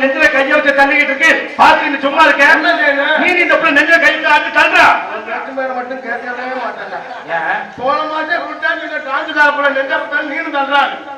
நெஞ்சில கைய வச்சு தள்ளிக்கிட்டு இருக்கு பாத்து நீ சும்மா இருக்க நீ இந்த பிள்ளை நெஞ்சில கை வச்சு ஆட்டு தள்ளுறா மட்டும் கேட்கவே மாட்டேன் போன மாட்டே விட்டா நீங்க டான்ஸ் காப்பிட நெஞ்ச நீனும் தள்ளுறாங்க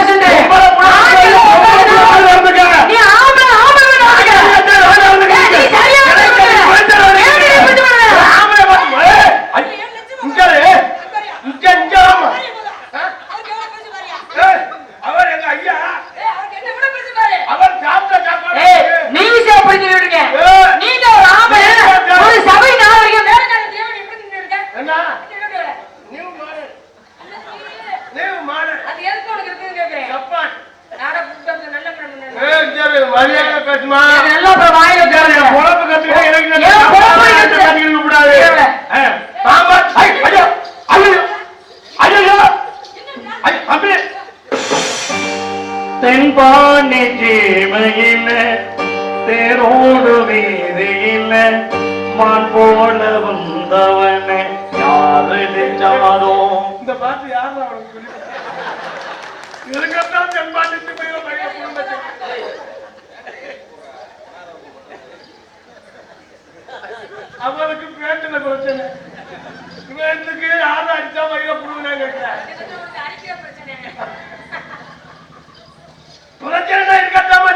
பாட்டு யாரும் அவனுக்கு சொல்லி இருக்கத்தான் தென்பாண்டிட்டு போய் பழைய பிரச்சனை. பேட்டுக்கு யாரும் அடிச்சா பையில புடுங்க பிரச்சனை இருக்கத்தாமா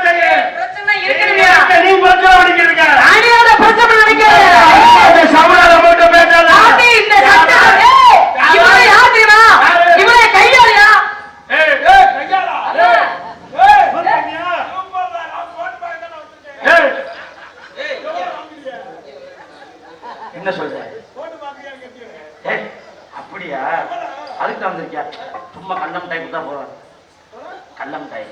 நீ பிரச்சனை பண்ணிக்கிறீங்க பிரச்சனை நினைக்கிறேன் சமூக மட்டும் பேட்டாதான் என்ன சொல்ற? அப்படியா? அதுக்கு தான் வந்திருக்கியா? சும்மா கள்ளம் டைம் தான் போறான் கள்ளம் டைம்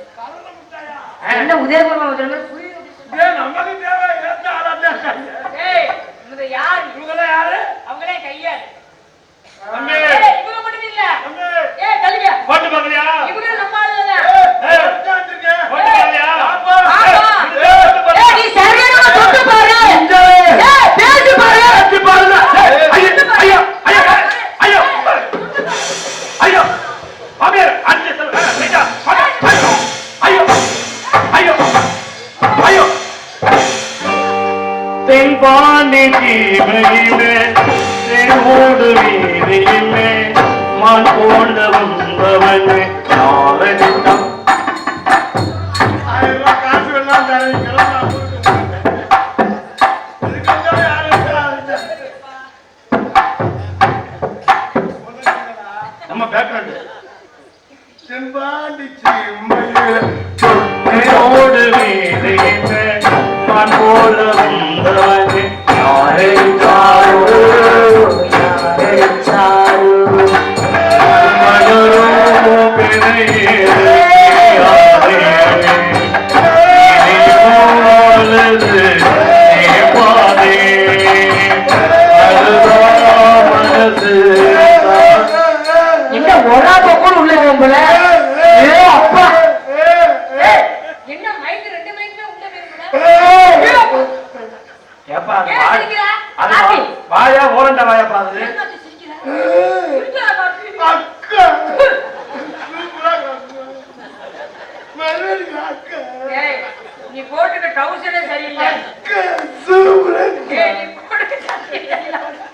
என்ன உதயகுமார் சொல்லுங்க யாரு? இவங்கள யாரு? அவங்களே கையாரு இவங்க ஏ கல்வியா பாட்டு பாக்கலையா இவங்க நம்ம பாண்டி தீமையிலே செங்கோடு வீதியிலே மான் போன்ற வந்தவனே. நாளை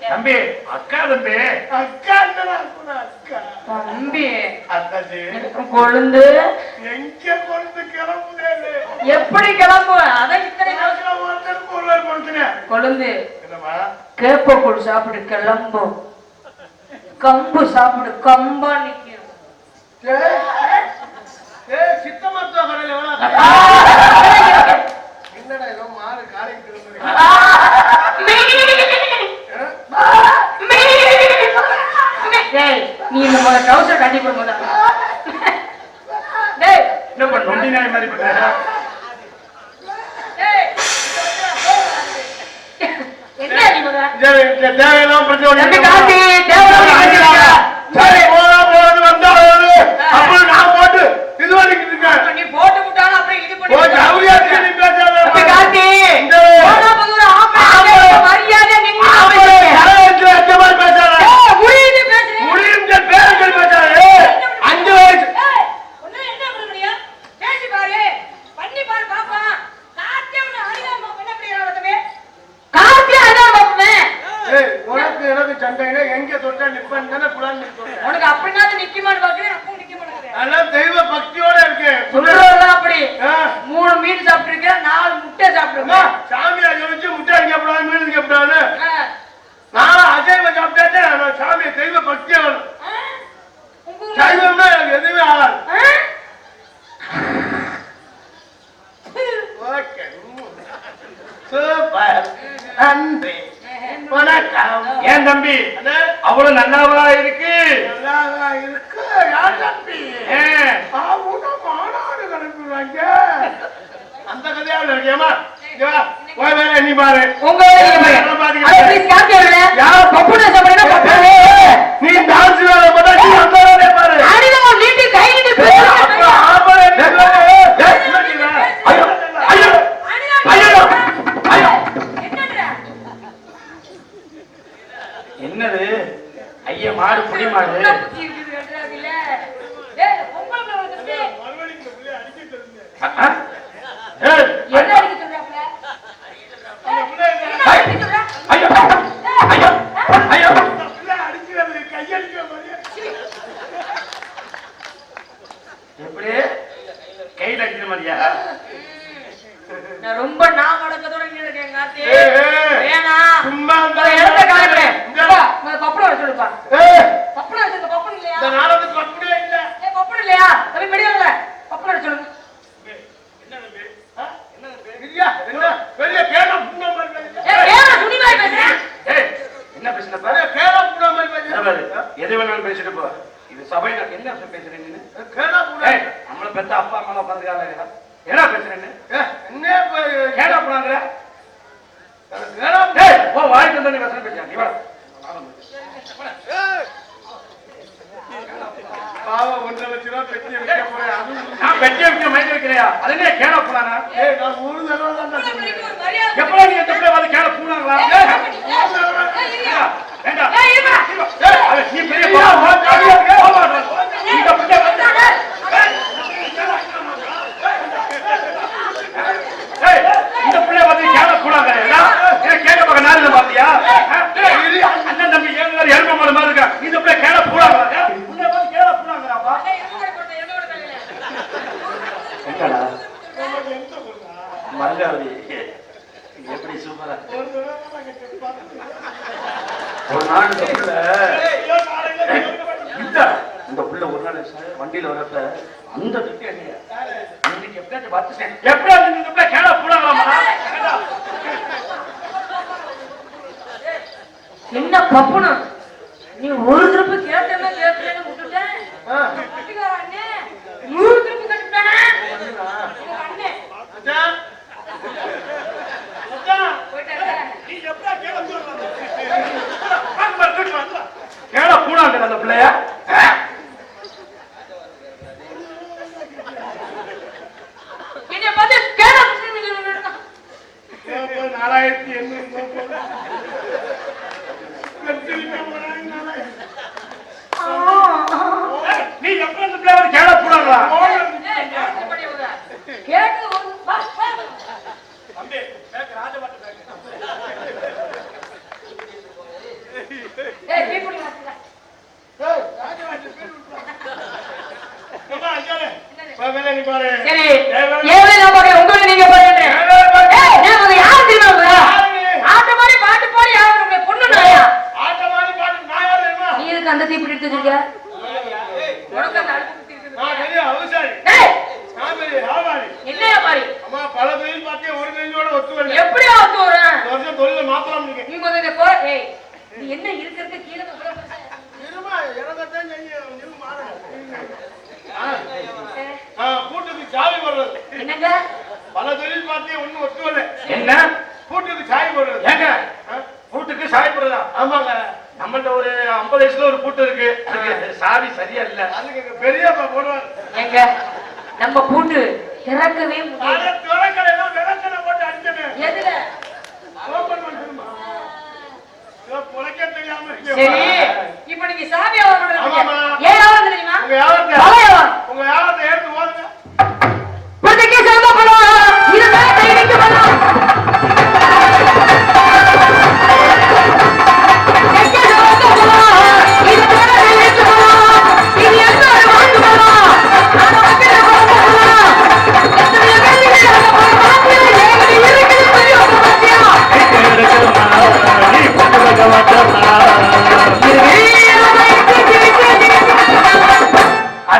தம்பி அக்கா கொழுந்து? கொழுந்து கிளம்புதே எப்படி கிளம்பு அதான் இத்தனை கொழுந்து. கேப்ப கொடு சாப்பிடு கிளம்பு. கம்பு சாப்பிடு கம்பா நிக்கும் சித்தமத்துவ கடையில் நீ இந்த மாதிரி ட்ரௌசர் கட்டி போட போட்டு இது நீ போட்டு விட்டாலும் அப்புறம் இது பண்ணி கார்த்தி. அங்க எங்க தொட்டா நிப்பன்னு தானே புலான்னு உனக்கு அப்படின்னா நிக்க நான் ரொம்ப நான் வழக்கத்தோட இருக்கேன் காத்தி வேணா. சும்மா இடத்த காட்டுறேன் பப்படம் வச்சுருப்பா பப்படம் வச்சிருக்க பப்படம் இல்லையா? பப்படம் இல்ல. ஏ பப்படம் இல்லையா? தம்பி பெரியவங்கள. பப்படம் வச்சிருங்க எது வேணாலும் பேசிட்டு போ. இது சபையில என்ன பேசுறீங்க நம்மள பெத்த அப்பா அம்மா உட்காந்துக்காங்க என்ன பேசுறேன்னு? என்ன கேடா போனாங்கிற கேடா டேய் ஓ வாய்க்கு வந்தா நீ பேசுறேன் பேசுறேன் நீ வா பாவ ஒன்றரை லட்சம் ரூபாய் பெட்டி வைக்க போறேன். நான் பெட்டி வைக்க மயக்க பெரிய கூடாதாயா கேட்க பக்கம் நாளில் பாத்தியா? அண்ணன் தம்பி ஏழு எழுப்ப மாதிரி மாதிரி இருக்கா? இந்த பிள்ளை கேட கூடாதாயா எப்படி சூப்பரா? ஒரு நாள் இந்த புள்ள ஒரு நாள் வண்டியில வரப்ப அந்த திட்டம் எப்படியாச்சும் பார்த்து எப்படியாச்சும் கேட கூடாதாமா என்ன பப்புனா? நீ ஒரு திருப்பு கேட்டேன்னா கேட்கறேன்னு விட்டுட்டேன். அண்ணே நூறு திருப்பு கட்டுட்டானே? அண்ணே கேட கூடாது அந்த பிள்ளைய. நாலாயிரத்தி எண்ணூறு நம்ம பூண்டு திறக்கவே முடியாது திறக்கல எல்லாம் போட்டு அடிச்சேன் எதுல? ஓபன் பண்ணுமா? பொழைக்க தெரியாம சரி. சாமி அவரோட தெரியுமா?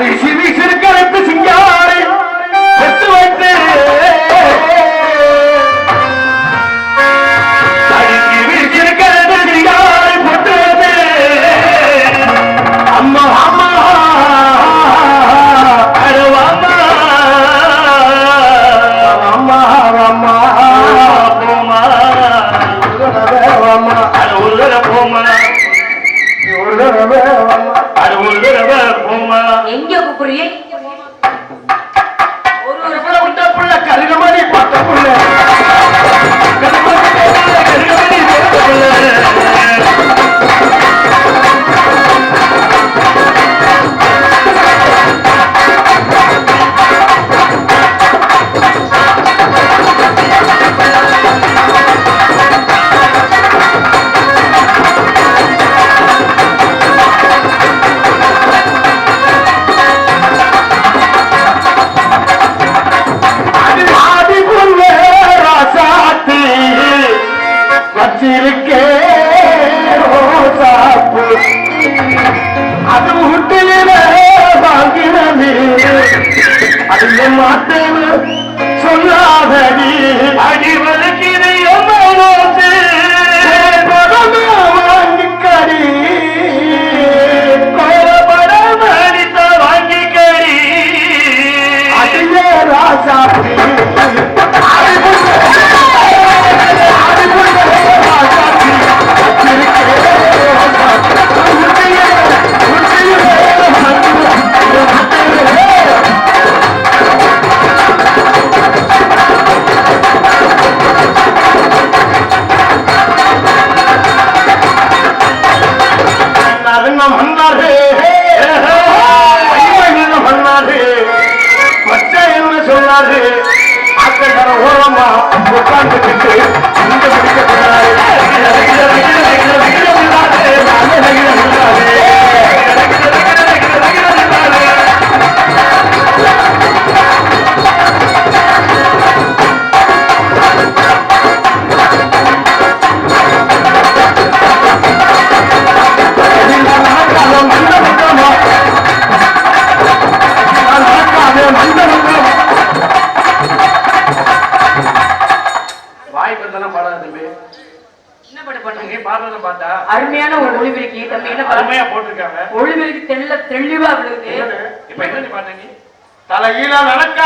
y si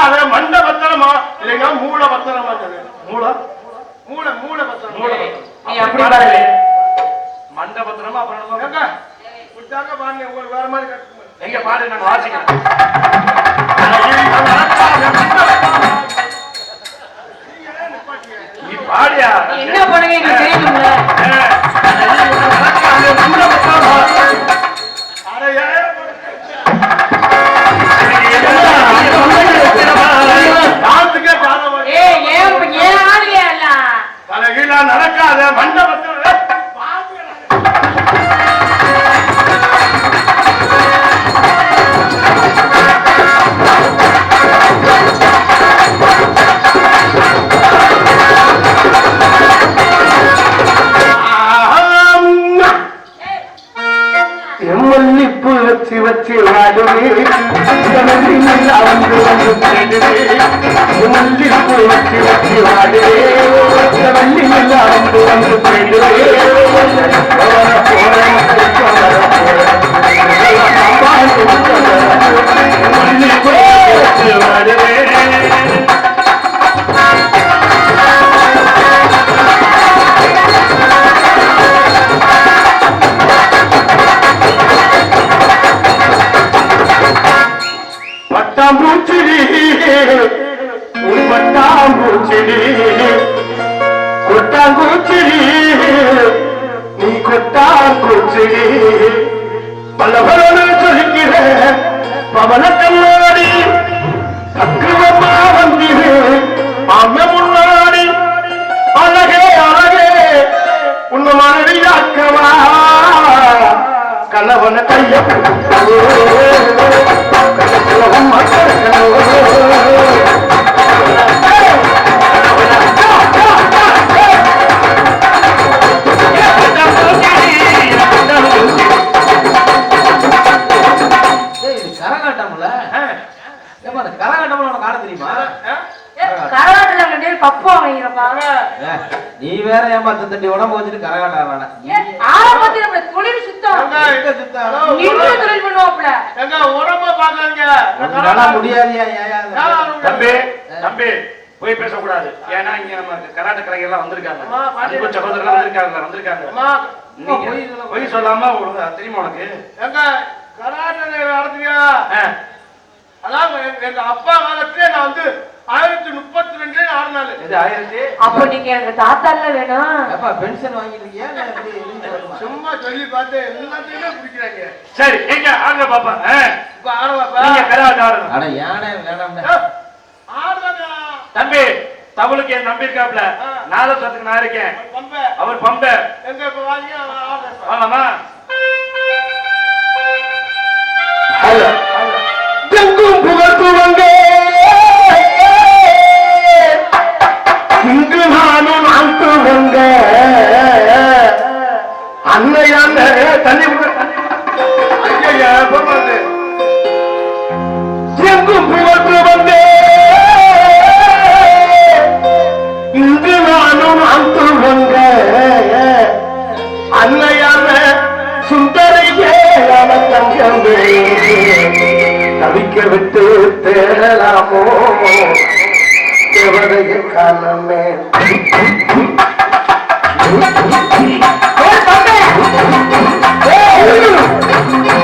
அது மண்ட பத்திரமா இல்லைன்னா மூல பத்திரமா மூல மூல மூல பத்திரம் மூல மண்ட பத்திரமா அப்புறம் கேட்க விட்டாங்க பாருங்க உங்களுக்கு வேற மாதிரி எங்க பாடியா என்ன பண்ணுங்க வந்தாத வந்த வந்தாத மல்லிப்பு வச்சு வச்சு ஆடுவே வந்து வந்து மல்லிப்பு வச்சு வச்சு நீ வேற ஏமாத்த தண்டி உடம்பு வச்சுட்டு கரகாட்டம் ஆடுறானா? ஆரம்பத்தில் நம்ம தொழில் சுத்தம். எங்க சுத்தம்? நின்று தொழில் பண்ணுவாப்ல எங்க உடம்ப பாக்காங்க உன்னால முடியாதுயா? தம்பி தம்பி போய் பேசக்கூடாது. ஏன்னா இங்க நம்ம கராட்ட கலைஞர்லாம் வந்திருக்காங்க. அன்பு சகோதரர்கள் வந்திருக்காங்க வந்திருக்காங்க. நீங்க போய் சொல்லாம தெரியுமா உனக்கு? எங்க கராட்டை நடத்துறியா? ஆ, அதான் எங்க- எங்க அப்பா காலத்திலே நான் வந்து ஆயிரத்தி முப்பத்தி ரெண்டுல ஆடினாலு இது ஆயிரத்தி? அப்போ நீங்க எங்க தாத்தால வேணும் ஏப்பா பென்ஷன் இல்ல வருமா? சும்மா சொல்லி பார்த்து எல்லாத்தையுமே பிடிக்கிறாங்க சரி எங்க? ஆடுங்க பாப்பா. இப்ப ஆடுவாப்பா நீங்க கராட்டை ஆடணும் அட யானை தம்பி தவளுக்கு என் நம்பி இருக்காப்ல. ஆ. நாதஸ்வரத்துக்கு நான் இருக்கேன். பம்ப அவர் பம்ப எங்க இப்ப வாங்கி அவன் ஆடுறேன்? வாங்கலாமா? அன்னை தண்ணி ஐயா போகாது எங்கும் புகழ்த்துவங்க இங்கு நானும் ஆட்டுவங்க அன்னையான சுந்தரியே தங்கமே தவிக்க விட்டு தேடலாமோ? தேவதைய காலமே ¡Vámonos!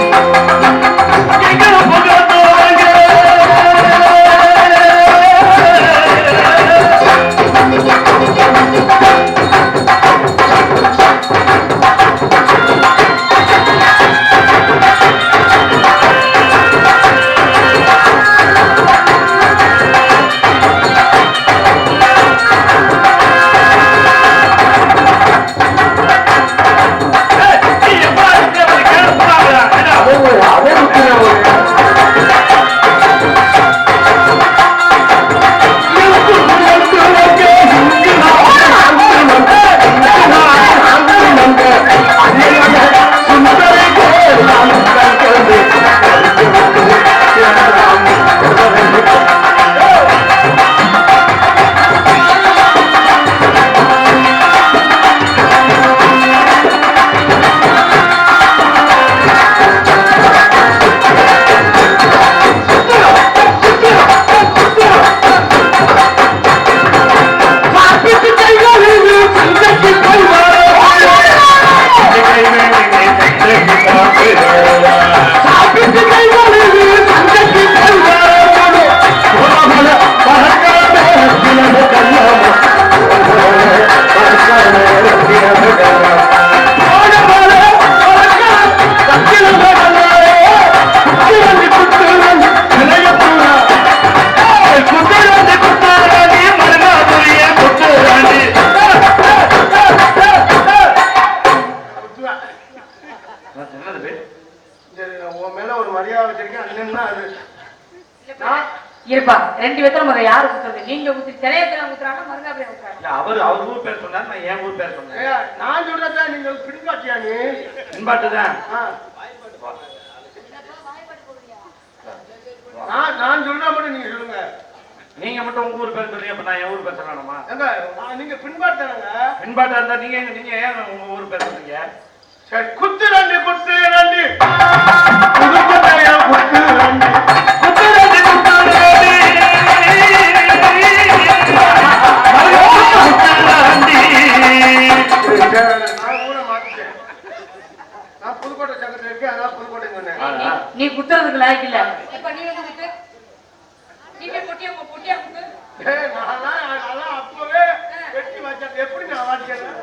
அவர் அவர் ஊர் பேர் சொன்னார் நான் என் ஊர் பேர் சொன்னேன். நான் சொல்றதா நீங்க பின்பாட்டியா நீ? பின்பாட்டுதான் நான் நான் சொல்றா மட்டும் நீங்க சொல்லுங்க. நீங்க மட்டும் உங்க ஊர் பேர் சொல்லி அப்ப நான் என் ஊர் பேர் சொல்லணுமா? நீங்க பின்பாட்டுறாங்க பின்பாட்டா இருந்தா நீங்க நீங்க ஏன் உங்க ஊர் பேர் சொல்றீங்க? குத்து ரெண்டு குத்து ரெண்டு. குத்து ரெண்டு. நீ குத்துறதுக்கு லாய்க்கு இல்ல. அப்பவே வெட்டி வச்சேன் எப்படி நான் வாட்டிக்கிறேன்